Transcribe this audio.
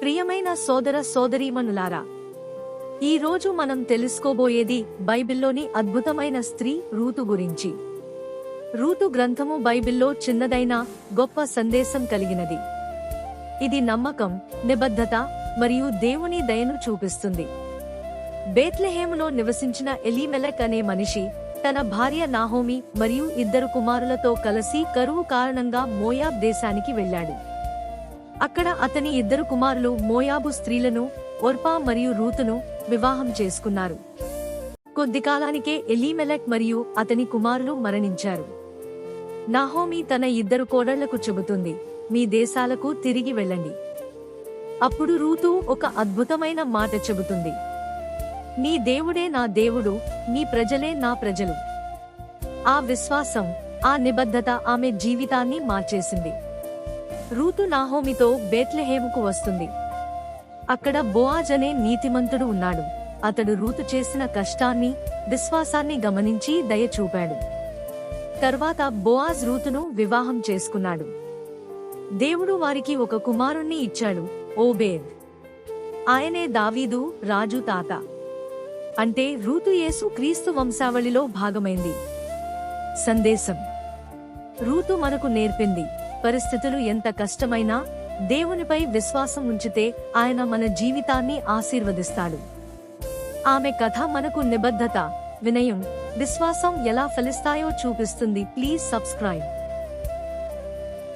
ప్రియమైన సోదర సోదరీమణులారా ఈ రోజు మనం తెలుసుకోబోయేది బైబిల్లోని అద్భుతమైన స్త్రీ రూతు గురించి. రూతు గ్రంథము బైబిల్లో చిన్నదైన గొప్ప సందేశం కలిగినది. ఇది నమ్మకం నిబద్ధత మరియు దేవుని దయను చూపిస్తుంది. బేత్లెహేములో నివసించిన ఎలీమెలక్ అనే మనిషి తన భార్య నాహోమి మరియు ఇద్దరు కుమారులతో కలిసి కరువు కారణంగా మోయాబ్ దేశానికి వెళ్ళాడు. అక్కడ అతని ఇద్దరు కుమారులు మోయాబు స్త్రీలను ఒర్పా మరియు రూతును వివాహం చేసుకున్నారు. కొద్ది కాలానికే ఎలీమెలెక్ మరియు అతని కుమారులు మరణించారు. నాహోమి తన ఇద్దరు కోడళ్ళకు చెబుతుంది మీ దేశాలకు తిరిగి వెళ్ళండి. అప్పుడు రూతు ఒక అద్భుతమైన మాట చెబుతుంది. నీ దేవుడే నా దేవుడు నీ ప్రజలే నా ప్రజలు. ఆ విశ్వాసం ఆ నిబద్ధత ఆమె జీవితాన్ని మార్చేసింది. రూతు నాహోమితో బేత్లెహేముకు వస్తుంది. అక్కడ బోఆజ్ అనే నీతిమంతుడు ఉన్నాడు. అతడు రూతు చేసిన కష్టాన్ని విశ్వాసాన్ని గమనించి దయ చూపాడు. తర్వాత బోఆజ్ రూతును వివాహం చేసుకున్నాడు. దేవుడు వారికి ఒక కుమారుణ్ణి ఇచ్చాడు ఓబేద్. ఆయనే దావీదు రాజు తాత. అంటే రూతు యేసు క్రీస్తు వంశావళిలో భాగమైంది. సందేశం. రూతు మనకు నేర్పింది. పరిస్థితులు ఎంత కష్టమైనా దేవునిపై విశ్వాసం ఉంచితే ఆయన మన జీవితాన్ని ఆశీర్వదిస్తాడు. ఆమె కథ మనకు నిబద్ధత వినయం విశ్వాసం ఎలా ఫలిస్తాయో చూపిస్తుంది. Please subscribe.